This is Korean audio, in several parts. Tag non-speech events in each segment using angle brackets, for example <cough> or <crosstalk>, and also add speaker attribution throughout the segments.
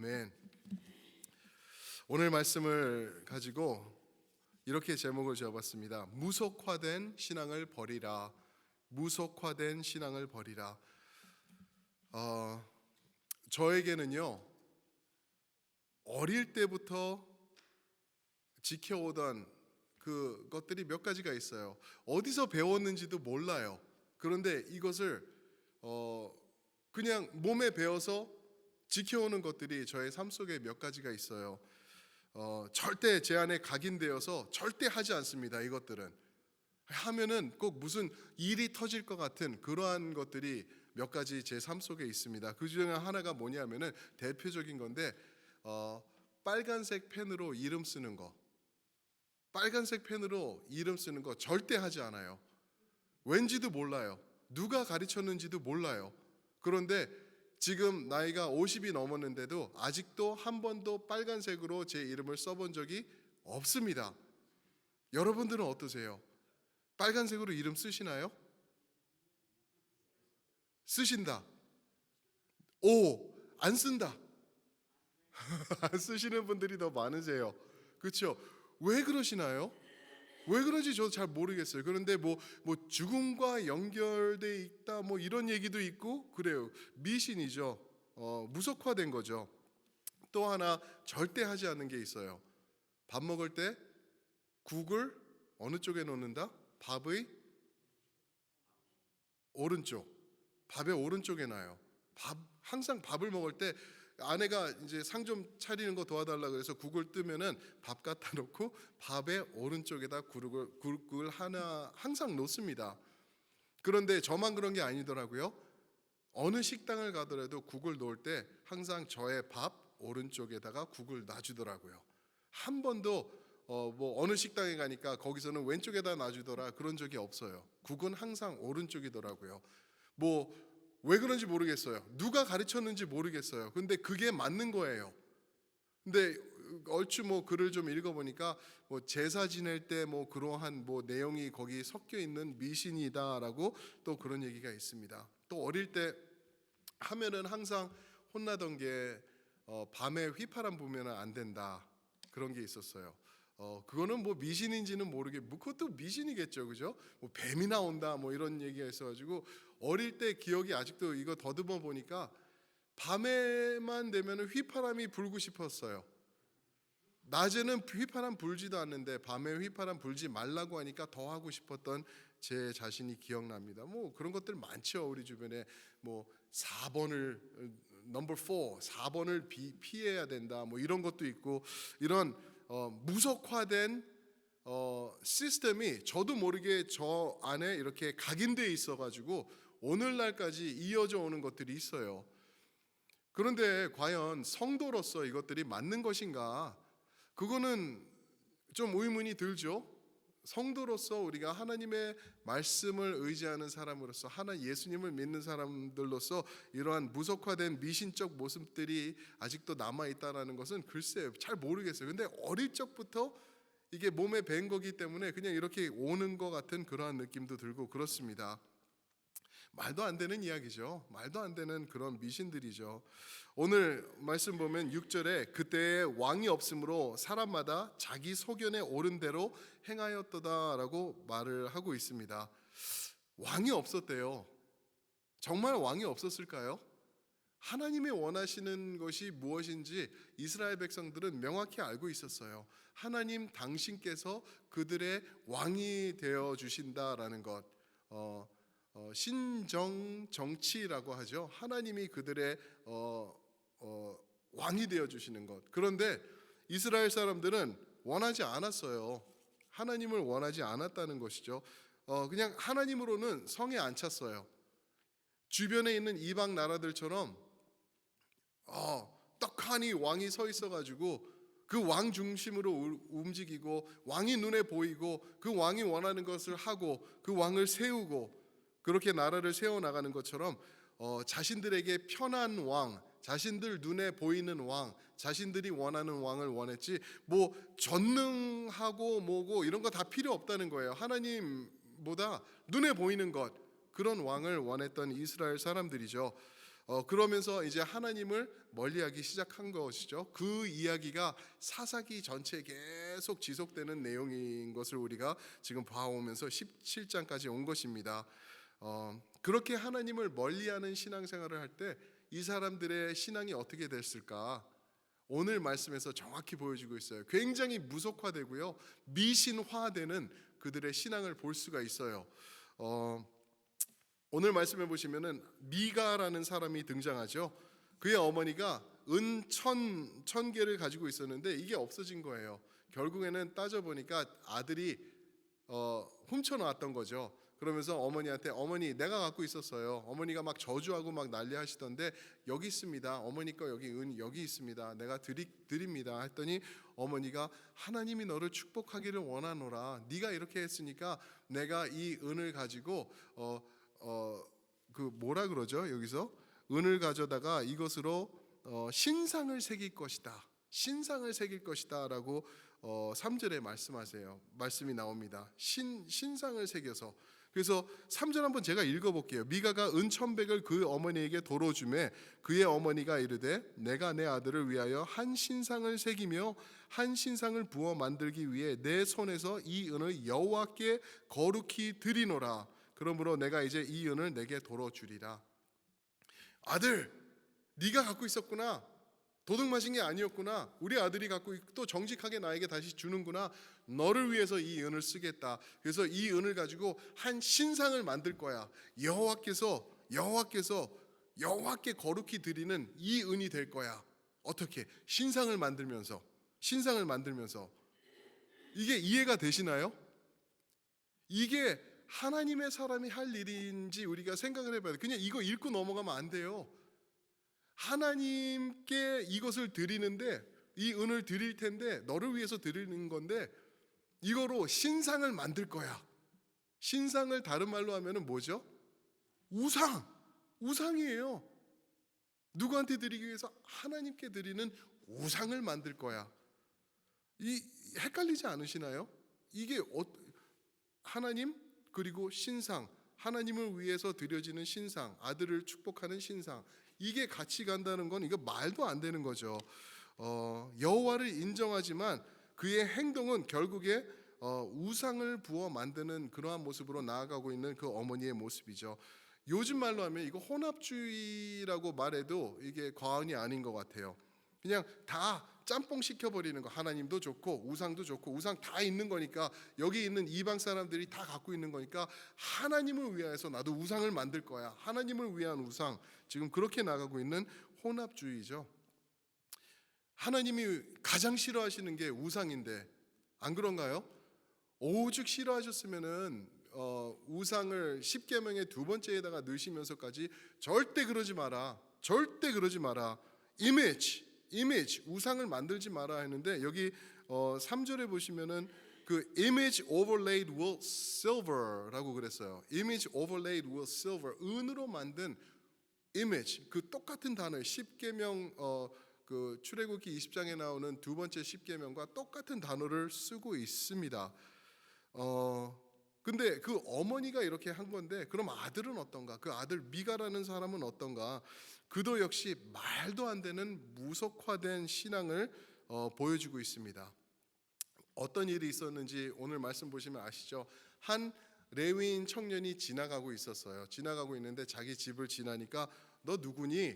Speaker 1: 아멘. 오늘 말씀을 가지고 이렇게 제목을 지어봤습니다. 무속화된 신앙을 버리라. 무속화된 신앙을 버리라. 어, 저에게는요 어릴 때부터 지켜오던 그 것들이 몇 가지가 있어요. 어디서 배웠는지도 몰라요. 그런데 이것을 어 그냥 몸에 배어서 지켜오는 것들이 저의 삶 속에 몇 가지가 있어요. 어 절대 제 안에 각인되어서 절대 하지 않습니다. 이것들은 하면은 꼭 무슨 일이 터질 것 같은 그러한 것들이 몇 가지 제 삶 속에 있습니다. 그 중에 하나가 뭐냐면은 대표적인 건데 어 빨간색 펜으로 이름 쓰는 거. 빨간색 펜으로 이름 쓰는 거 절대 하지 않아요. 왠지도 몰라요. 누가 가르쳤는지도 몰라요. 그런데 지금 나이가 50이 넘었는데도 아직도 한 번도 빨간색으로 제 이름을 써본 적이 없습니다. 여러분들은 어떠세요? 빨간색으로 이름 쓰시나요? 쓰신다. 오, 안 쓴다. <laughs> 안 쓰시는 분들이 더 많으세요. 그렇죠? 왜 그러시나요? 왜 그런지 저도 잘 모르겠어요. 그런데 뭐, 뭐 죽음과 연결돼 있다 뭐 이런 얘기도 있고 그래요. 미신이죠. 어, 무속화된 거죠. 또 하나 절대 하지 않는 게 있어요. 밥 먹을 때 국을 어느 쪽에 놓는다? 밥의 오른쪽. 밥의 오른쪽에 놔요. 밥 항상 밥을 먹을 때 아내가 이제 상 좀 차리는 거 도와달라 그래서 국을 뜨면은 밥 갖다 놓고 밥의 오른쪽에다 국을, 국을 하나 항상 놓습니다. 그런데 저만 그런 게 아니더라고요. 어느 식당을 가더라도 국을 놓을 때 항상 저의 밥 오른쪽에다가 국을 놔주더라고요. 한 번도 어 뭐 어느 식당에 가니까 거기서는 왼쪽에다 놔주더라 그런 적이 없어요. 국은 항상 오른쪽이더라고요. 뭐 왜 그런지 모르겠어요. 누가 가르쳤는지 모르겠어요. 근데 그게 맞는 거예요. 근데 얼추 뭐 글을 좀 읽어보니까 뭐 제사 지낼 때 뭐 그러한 뭐 내용이 거기 섞여 있는 미신이다라고 또 그런 얘기가 있습니다. 또 어릴 때 하면은 항상 혼나던 게 어, 밤에 휘파람 보면은 안 된다 그런 게 있었어요. 어 그거는 뭐 미신인지는 모르게 뭐 그것도 미신이겠죠, 그죠? 뭐 뱀이 나온다 뭐 이런 얘기가 있어가지고 어릴 때 기억이 아직도 이거 더듬어 보니까 밤에만 되면은 휘파람이 불고 싶었어요. 낮에는 휘파람 불지도 않는데 밤에 휘파람 불지 말라고 하니까 더 하고 싶었던 제 자신이 기억납니다. 뭐 그런 것들 많죠. 우리 주변에 뭐 4번을 넘버 4, 4번을 비, 피해야 된다. 뭐 이런 것도 있고 이런 어, 무속화된 어, 시스템이 저도 모르게 저 안에 이렇게 각인돼 있어 가지고 오늘날까지 이어져 오는 것들이 있어요. 그런데 과연 성도로서 이것들이 맞는 것인가? 그거는 좀 의문이 들죠. 성도로서 우리가 하나님의 말씀을 의지하는 사람으로서 하나 예수님을 믿는 사람들로서 이러한 무속화된 미신적 모습들이 아직도 남아 있다라는 것은 글쎄요 잘 모르겠어요. 근데 어릴 적부터 이게 몸에 밴 거기 때문에 그냥 이렇게 오는 것 같은 그러한 느낌도 들고 그렇습니다. 말도 안 되는 이야기죠. 말도 안 되는 그런 미신들이죠. 오늘 말씀 보면 6절에 그때에 왕이 없으므로 사람마다 자기 소견에 옳은 대로 행하였도다라고 말을 하고 있습니다. 왕이 없었대요. 정말 왕이 없었을까요? 하나님이 원하시는 것이 무엇인지 이스라엘 백성들은 명확히 알고 있었어요. 하나님 당신께서 그들의 왕이 되어 주신다라는 것. 어, 어, 신정 정치라고 하죠. 하나님이 그들의 어, 어, 왕이 되어 주시는 것. 그런데 이스라엘 사람들은 원하지 않았어요. 하나님을 원하지 않았다는 것이죠. 어, 그냥 하나님으로는 성에 안 찼어요. 주변에 있는 이방 나라들처럼 어, 떡하니 왕이 서 있어가지고 그왕 중심으로 움직이고 왕이 눈에 보이고 그 왕이 원하는 것을 하고 그 왕을 세우고 그렇게 나라를 세워 나가는 것처럼 어, 자신들에게 편한 왕, 자신들 눈에 보이는 왕, 자신들이 원하는 왕을 원했지 뭐 전능하고 뭐고 이런 거 다 필요 없다는 거예요. 하나님보다 눈에 보이는 것 그런 왕을 원했던 이스라엘 사람들이죠. 어, 그러면서 이제 하나님을 멀리하기 시작한 것이죠. 그 이야기가 사사기 전체에 계속 지속되는 내용인 것을 우리가 지금 봐오면서 17장까지 온 것입니다. 어, 그렇게 하나님을 멀리하는 신앙생활을 할 때 이 사람들의 신앙이 어떻게 됐을까? 오늘 말씀에서 정확히 보여주고 있어요. 굉장히 무속화되고요, 미신화되는 그들의 신앙을 볼 수가 있어요. 어, 오늘 말씀해 보시면은 미가라는 사람이 등장하죠. 그의 어머니가 은천 천 개를 가지고 있었는데 이게 없어진 거예요. 결국에는 따져 보니까 아들이 어, 훔쳐 놨던 거죠. 그러면서 어머니한테 어머니 내가 갖고 있었어요. 어머니가 막 저주하고 막 난리 하시던데 여기 있습니다. 어머니 거 여기 은 여기 있습니다. 내가 드리, 드립니다. 했더니 어머니가 하나님이 너를 축복하기를 원하노라. 네가 이렇게 했으니까 내가 이 은을 가지고 어, 어, 그 뭐라 그러죠? 여기서 은을 가져다가 이것으로 어, 신상을 새길 것이다. 신상을 새길 것이다라고 어, 3절에 말씀하세요. 말씀이 나옵니다. 신 신상을 새겨서 그래서 3절 한번 제가 읽어 볼게요. 미가가 은 천백을 그 어머니에게 도로 주매 그의 어머니가 이르되 내가 내 아들을 위하여 한 신상을 새기며 한 신상을 부어 만들기 위해 내 손에서 이 은을 여호와께 거룩히 드리노라. 그러므로 내가 이제 이 은을 내게 도로 주리라. 아들, 네가 갖고 있었구나. 도둑 맞은 게 아니었구나. 우리 아들이 갖고 있- 또 정직하게 나에게 다시 주는구나. 너를 위해서 이 은을 쓰겠다. 그래서 이 은을 가지고 한 신상을 만들 거야. 여호와께서 여호와께서 여호와께 거룩히 드리는 이 은이 될 거야. 어떻게? 신상을 만들면서 신상을 만들면서 이게 이해가 되시나요? 이게 하나님의 사람이 할 일인지 우리가 생각을 해봐야 돼. 그냥 이거 읽고 넘어가면 안 돼요. 하나님께 이것을 드리는데 이 은을 드릴 텐데 너를 위해서 드리는 건데 이거로 신상을 만들 거야. 신상을 다른 말로 하면은 뭐죠? 우상. 우상이에요. 누구한테 드리기 위해서 하나님께 드리는 우상을 만들 거야. 이 헷갈리지 않으시나요? 이게 어, 하나님 그리고 신상 하나님을 위해서 드려지는 신상 아들을 축복하는 신상 이게 같이 간다는 건 이거 말도 안 되는 거죠. 어, 여호와를 인정하지만 그의 행동은 결국에 어, 우상을 부어 만드는 그러한 모습으로 나아가고 있는 그 어머니의 모습이죠. 요즘 말로 하면 이거 혼합주의라고 말해도 이게 과언이 아닌 것 같아요. 그냥 다 짬뽕 시켜버리는 거. 하나님도 좋고 우상도 좋고 우상 다 있는 거니까 여기 있는 이방 사람들이 다 갖고 있는 거니까 하나님을 위하여서 나도 우상을 만들 거야. 하나님을 위한 우상. 지금 그렇게 나가고 있는 혼합주의죠. 하나님이 가장 싫어하시는 게 우상인데 안 그런가요? 오죽 싫어하셨으면은 어, 우상을 십계명의 두 번째에다가 넣으시면서까지 절대 그러지 마라. 절대 그러지 마라. 이 이미지 우상을 만들지 마라 했는데 여기 어 3절에 보시면은 그 image overlaid with silver라고 그랬어요. image overlaid with silver 은으로 만든 image 그 똑같은 단어 십계명 어 그 출애굽기 20장에 나오는 두 번째 십계명과 똑같은 단어를 쓰고 있습니다. 어 근데 그 어머니가 이렇게 한 건데 그럼 아들은 어떤가? 그 아들 미가라는 사람은 어떤가? 그도 역시 말도 안 되는 무속화된 신앙을 어, 보여주고 있습니다. 어떤 일이 있었는지 오늘 말씀 보시면 아시죠? 한 레위인 청년이 지나가고 있었어요. 지나가고 있는데 자기 집을 지나니까 너 누구니?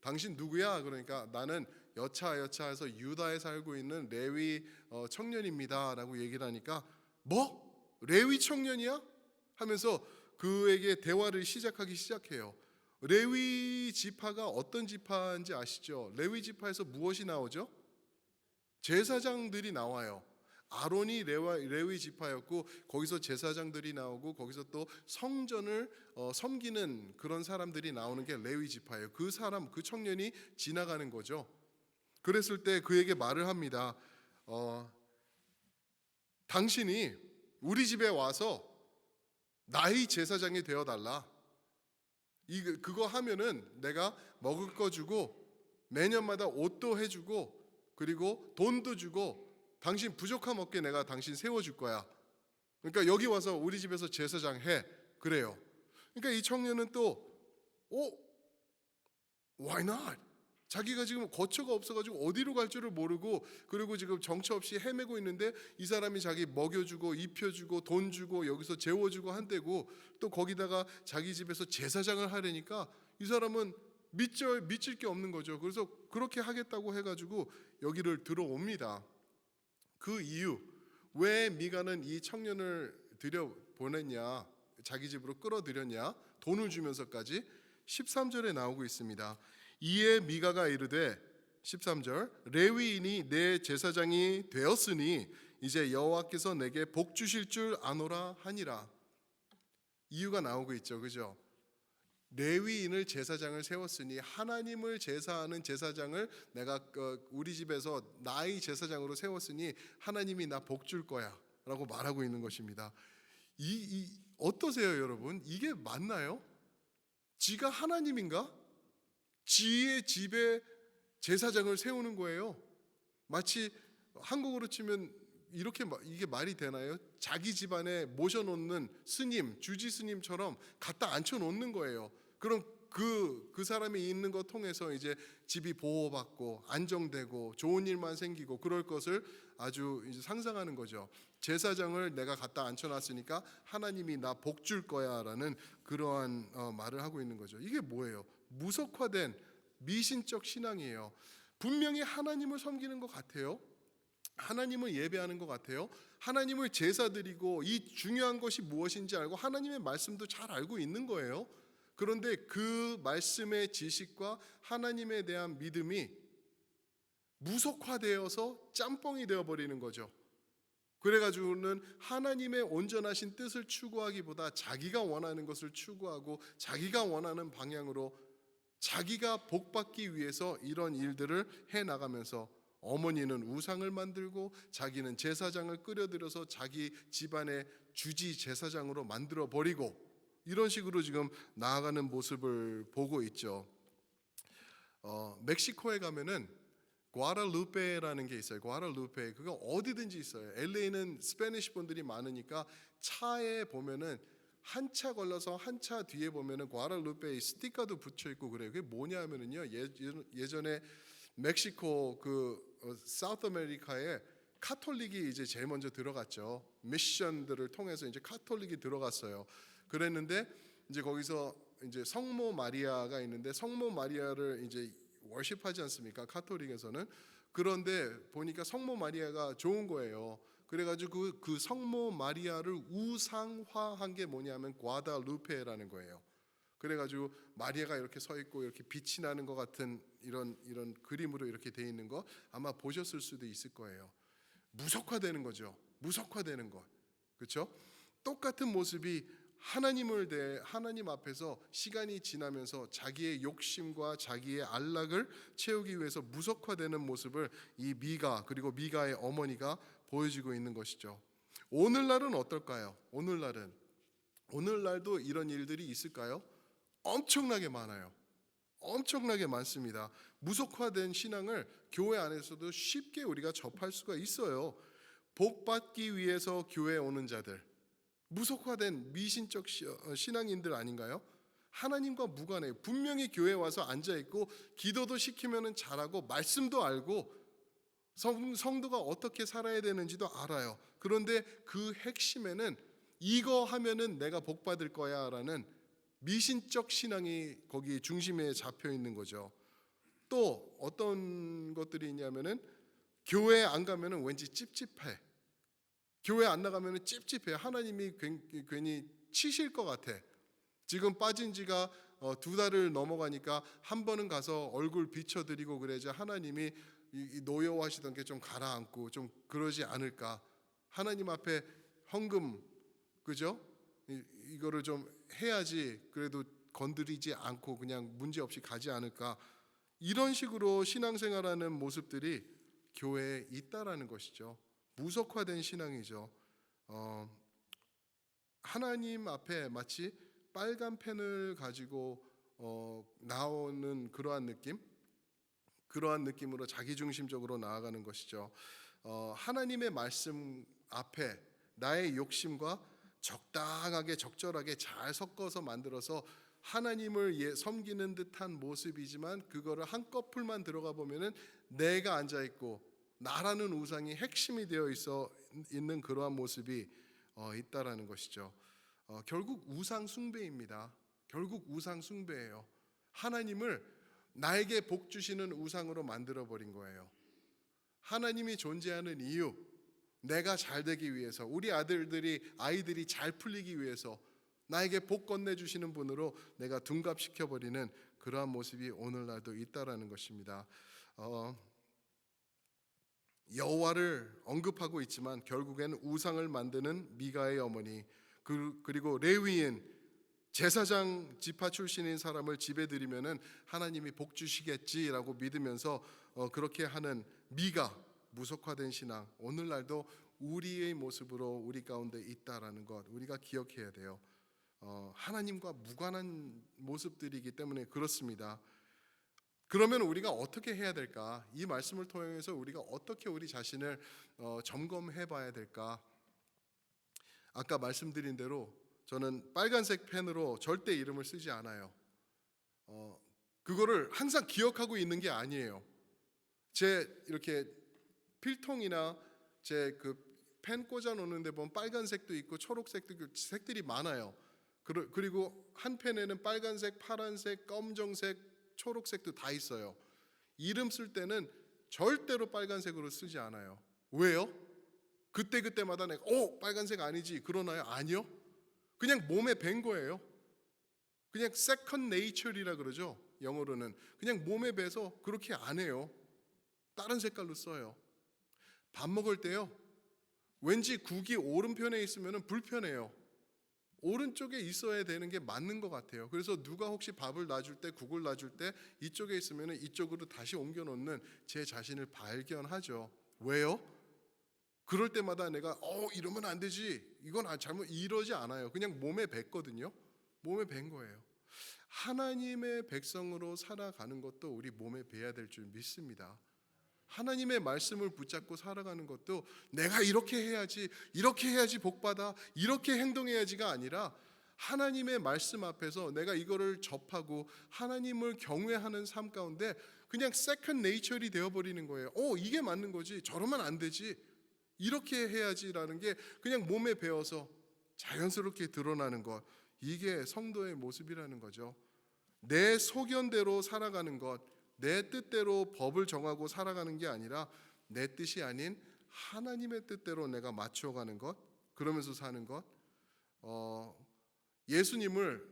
Speaker 1: 당신 누구야? 그러니까 나는 여차 여차해서 유다에 살고 있는 레위 어, 청년입니다라고 얘기를 하니까 뭐? 레위 청년이야? 하면서 그에게 대화를 시작하기 시작해요. 레위 지파가 어떤 지파인지 아시죠? 레위 지파에서 무엇이 나오죠? 제사장들이 나와요. 아론이 레위 지파였고 거기서 제사장들이 나오고 거기서 또 성전을 어, 섬기는 그런 사람들이 나오는 게 레위 지파예요. 그 사람 그 청년이 지나가는 거죠. 그랬을 때 그에게 말을 합니다. 어, 당신이 우리 집에 와서 나의 제사장이 되어 달라. 이 그거 하면은 내가 먹을 거 주고 매년마다 옷도 해 주고 그리고 돈도 주고 당신 부족함 없게 내가 당신 세워 줄 거야. 그러니까 여기 와서 우리 집에서 제사장 해 그래요. 그러니까 이 청년은 또 어? Why not? 자기가 지금 거처가 없어가지고 어디로 갈 줄을 모르고 그리고 지금 정처 없이 헤매고 있는데 이 사람이 자기 먹여주고 입혀주고 돈 주고 여기서 재워주고 한대고 또 거기다가 자기 집에서 제사장을 하려니까 이 사람은 믿질 믿질 게 없는 거죠. 그래서 그렇게 하겠다고 해가지고 여기를 들어옵니다. 그 이유 왜 미가는 이 청년을 들여 보냈냐 자기 집으로 끌어들였냐 돈을 주면서까지 13절에 나오고 있습니다. 이에 미가가 이르되 13절 레위인이 내 제사장이 되었으니 이제 여호와께서 내게 복 주실 줄 아노라 하니라. 이유가 나오고 있죠. 그죠? 레위인을 제사장을 세웠으니 하나님을 제사하는 제사장을 내가 그 우리 집에서 나의 제사장으로 세웠으니 하나님이 나 복 줄 거야라고 말하고 있는 것입니다. 이, 이 어떠세요, 여러분? 이게 맞나요? 지가 하나님인가? 지의 집에 제사장을 세우는 거예요. 마치 한국으로 치면 이렇게 마- 이게 말이 되나요? 자기 집안에 모셔놓는 스님, 주지 스님처럼 갖다 앉혀놓는 거예요. 그럼 그, 그 사람이 있는 것 통해서 이제 집이 보호받고 안정되고 좋은 일만 생기고 그럴 것을 아주 상상하는 거죠. 제사장을 내가 갖다 앉혀놨으니까 하나님이 나 복 줄 거야라는 그러한 어, 말을 하고 있는 거죠. 이게 뭐예요? 무속화된 미신적 신앙이에요. 분명히 하나님을 섬기는 것 같아요. 하나님을 예배하는 것 같아요. 하나님을 제사 드리고 이 중요한 것이 무엇인지 알고 하나님의 말씀도 잘 알고 있는 거예요. 그런데 그 말씀의 지식과 하나님에 대한 믿음이 무속화되어서 짬뽕이 되어 버리는 거죠. 그래가지고는 하나님의 온전하신 뜻을 추구하기보다 자기가 원하는 것을 추구하고 자기가 원하는 방향으로 자기가 복받기 위해서 이런 일들을 해 나가면서 어머니는 우상을 만들고 자기는 제사장을 끌어들여서 자기 집안의 주지 제사장으로 만들어 버리고 이런 식으로 지금 나아가는 모습을 보고 있죠. 어, 멕시코에 가면은 과라루페라는 게 있어요. 과라루페 그거 어디든지 있어요. LA는 스페니시 분들이 많으니까 차에 보면은 한 차 걸러서 한 차 뒤에 보면은 과라루페 스티커도 붙여 있고 그래요. 그게 뭐냐면은요. 예, 예전에 멕시코 그 어, 사우스 아메리카에 카톨릭이 이제 제일 먼저 들어갔죠. 미션들을 통해서 이제 카톨릭이 들어갔어요. 그랬는데 이제 거기서 이제 성모 마리아가 있는데 성모 마리아를 이제 월십하지 않습니까? 카톨릭에서는 그런데 보니까 성모 마리아가 좋은 거예요. 그래가지고 그, 그 성모 마리아를 우상화한 게 뭐냐면 과다루페라는 거예요. 그래가지고 마리아가 이렇게 서 있고 이렇게 빛이 나는 것 같은 이런 이런 그림으로 이렇게 돼 있는 거 아마 보셨을 수도 있을 거예요. 무속화되는 거죠. 무속화되는 것, 그렇죠? 똑같은 모습이 하나님을 대 하나님 앞에서 시간이 지나면서 자기의 욕심과 자기의 안락을 채우기 위해서 무속화되는 모습을 이 미가 그리고 미가의 어머니가 보여주고 있는 것이죠. 오늘날은 어떨까요? 오늘날은 오늘날도 이런 일들이 있을까요? 엄청나게 많아요. 엄청나게 많습니다. 무속화된 신앙을 교회 안에서도 쉽게 우리가 접할 수가 있어요. 복 받기 위해서 교회에 오는 자들, 무속화된 미신적 시- 어, 신앙인들 아닌가요? 하나님과 무관해요. 분명히 교회 와서 앉아 있고 기도도 시키면은 잘하고 말씀도 알고 성, 성도가 어떻게 살아야 되는지도 알아요. 그런데 그 핵심에는 이거 하면은 내가 복 받을 거야라는 미신적 신앙이 거기 중심에 잡혀 있는 거죠. 또 어떤 것들이 있냐면은 교회 안 가면은 왠지 찝찝해. 교회 안 나가면은 찝찝해. 하나님이 괜- 괜히 치실 것 같아. 지금 빠진 지가 어, 두 달을 넘어가니까 한 번은 가서 얼굴 비춰드리고 그래야지 하나님이 노여워하시던 게 좀 가라앉고 좀 그러지 않을까. 하나님 앞에 헌금 그죠? 이, 이거를 좀 해야지 그래도 건드리지 않고 그냥 문제 없이 가지 않을까. 이런 식으로 신앙생활하는 모습들이 교회에 있다라는 것이죠. 무속화된 신앙이죠. 어, 하나님 앞에 마치 빨간 펜을 가지고 어, 나오는 그러한 느낌, 그러한 느낌으로 자기 중심적으로 나아가는 것이죠. 어, 하나님의 말씀 앞에 나의 욕심과 적당하게 적절하게 잘 섞어서 만들어서 하나님을 예- 섬기는 듯한 모습이지만 그거를 한꺼풀만 들어가 보면은 내가 앉아 있고 나라는 우상이 핵심이 되어 있어 있는 그러한 모습이 어, 있다라는 것이죠. 어, 결국 우상 숭배입니다. 결국 우상 숭배예요. 하나님을 나에게 복 주시는 우상으로 만들어 버린 거예요. 하나님이 존재하는 이유, 내가 잘 되기 위해서, 우리 아들들이 아이들이 잘 풀리기 위해서 나에게 복 건네 주시는 분으로 내가 둔갑시켜 버리는 그러한 모습이 오늘날도 있다라는 것입니다. 어, 여호와를 언급하고 있지만 결국엔 우상을 만드는 미가의 어머니 그- 그리고 레위인 제사장 지파 출신인 사람을 집에 들이면은 하나님이 복 주시겠지라고 믿으면서 어, 그렇게 하는 미가 무속화된 신앙 오늘날도 우리의 모습으로 우리 가운데 있다라는 것 우리가 기억해야 돼요. 어, 하나님과 무관한 모습들이기 때문에 그렇습니다. 그러면 우리가 어떻게 해야 될까? 이 말씀을 통해서 우리가 어떻게 우리 자신을 어, 점검해 봐야 될까? 아까 말씀드린 대로 저는 빨간색 펜으로 절대 이름을 쓰지 않아요. 어, 그거를 항상 기억하고 있는 게 아니에요. 제 이렇게 필통이나 제 그 펜 꽂아 놓는데 보면 빨간색도 있고 초록색도 있고 색들이 많아요. 그리고 한 펜에는 빨간색, 파란색, 검정색, 초록색도 다 있어요. 이름 쓸 때는 절대로 빨간색으로 쓰지 않아요. 왜요? 그때 그때마다 내가 오 빨간색 아니지 그러나요? 아니요. 그냥 몸에 밴 거예요. 그냥 second nature이라 그러죠. 영어로는 그냥 몸에 배서 그렇게 안 해요. 다른 색깔로 써요. 밥 먹을 때요. 왠지 국이 오른편에 있으면 불편해요. 오른쪽에 있어야 되는 게 맞는 것 같아요. 그래서 누가 혹시 밥을 놔줄 때, 국을 놔줄 때 이쪽에 있으면 이쪽으로 다시 옮겨 놓는 제 자신을 발견하죠. 왜요? 그럴 때마다 내가 어 이러면 안 되지. 이건 아, 잘못 이러지 않아요. 그냥 몸에 뱉거든요. 몸에 뱉은 거예요. 하나님의 백성으로 살아가는 것도 우리 몸에 배야 될 줄 믿습니다. 하나님의 말씀을 붙잡고 살아가는 것도 내가 이렇게 해야지, 이렇게 해야지 복받아, 이렇게 행동해야지가 아니라 하나님의 말씀 앞에서 내가 이거를 접하고 하나님을 경외하는 삶 가운데 그냥 세컨 네이처리 되어버리는 거예요. 어, 이게 맞는 거지. 저러면 안 되지. 이렇게 해야지라는 게 그냥 몸에 배어서 자연스럽게 드러나는 것. 이게 성도의 모습이라는 거죠. 내 소견대로 살아가는 것, 내 뜻대로 법을 정하고 살아가는 게 아니라 내 뜻이 아닌 하나님의 뜻대로 내가 맞춰가는 것, 그러면서 사는 것. 어, 예수님을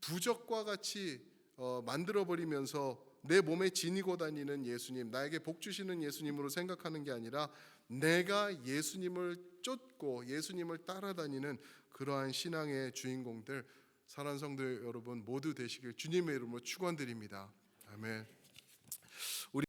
Speaker 1: 부적과 같이 어, 만들어 버리면서 내 몸에 지니고 다니는 예수님, 나에게 복 주시는 예수님으로 생각하는 게 아니라 내가 예수님을 쫓고 예수님을 따라다니는 그러한 신앙의 주인공들 사랑 성도 여러분 모두 되시길 주님의 이름으로 축원드립니다. 아멘. 우리